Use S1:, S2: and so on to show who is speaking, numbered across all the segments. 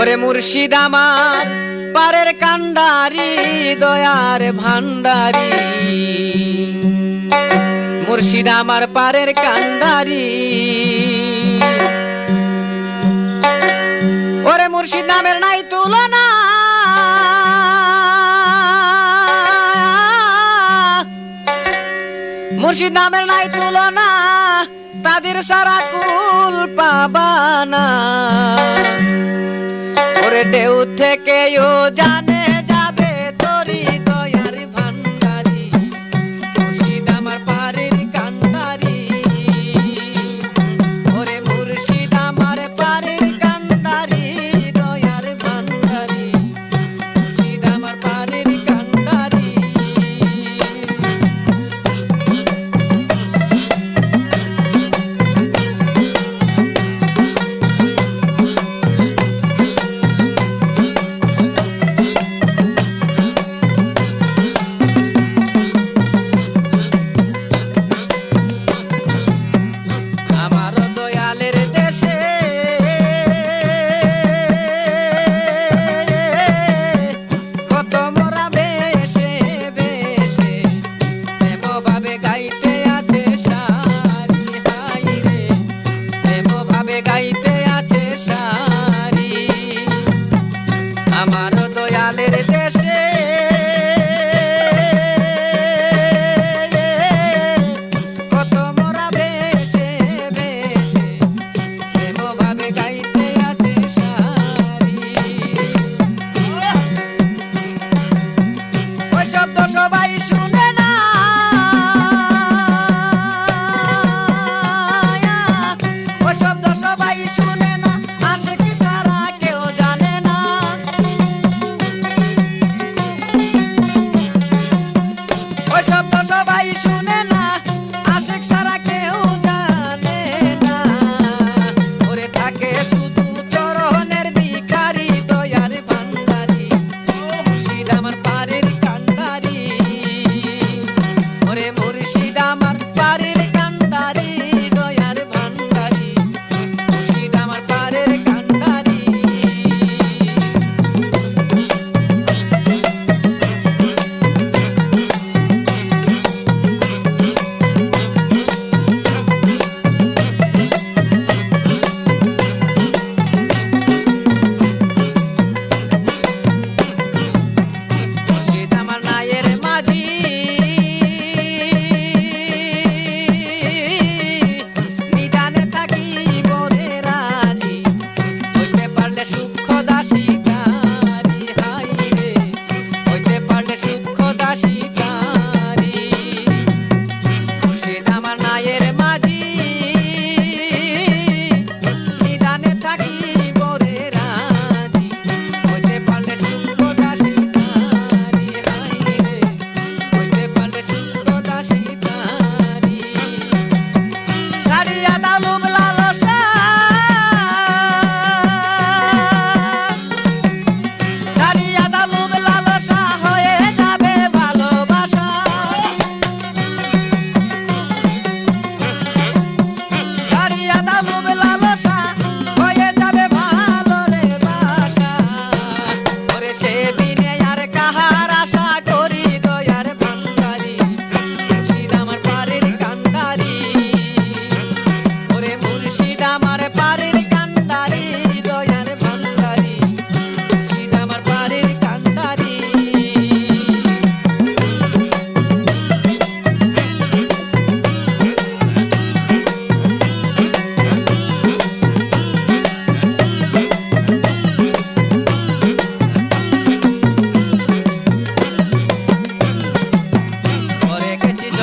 S1: ওরে মুর্শিদ আমার, পারের কান্ডারি দয়ার ভান্ডারি মুর্শিদ আমার, পারের কান্ডারি ওরে মুর্শিদ নামের নাই তুলনা। মুর্শিদ নামের নাই তুলনা, তাদের সারা কুল পাবানা 手をてけようじゃない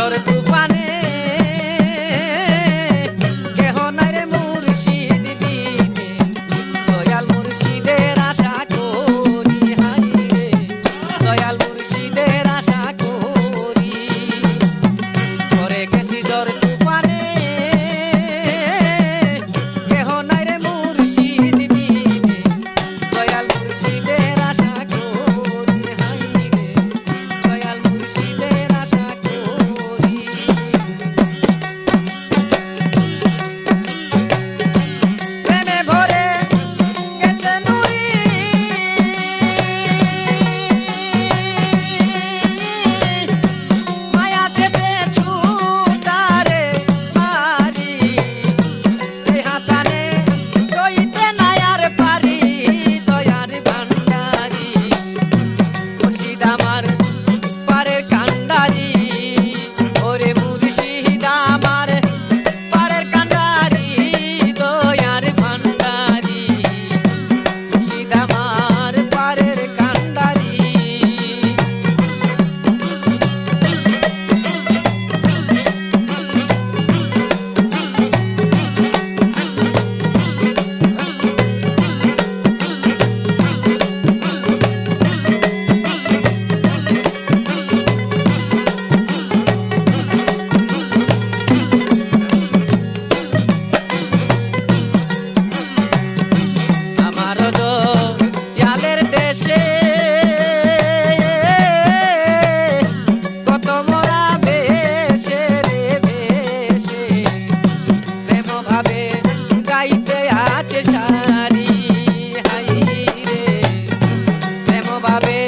S1: ঝড় তুফানে saber.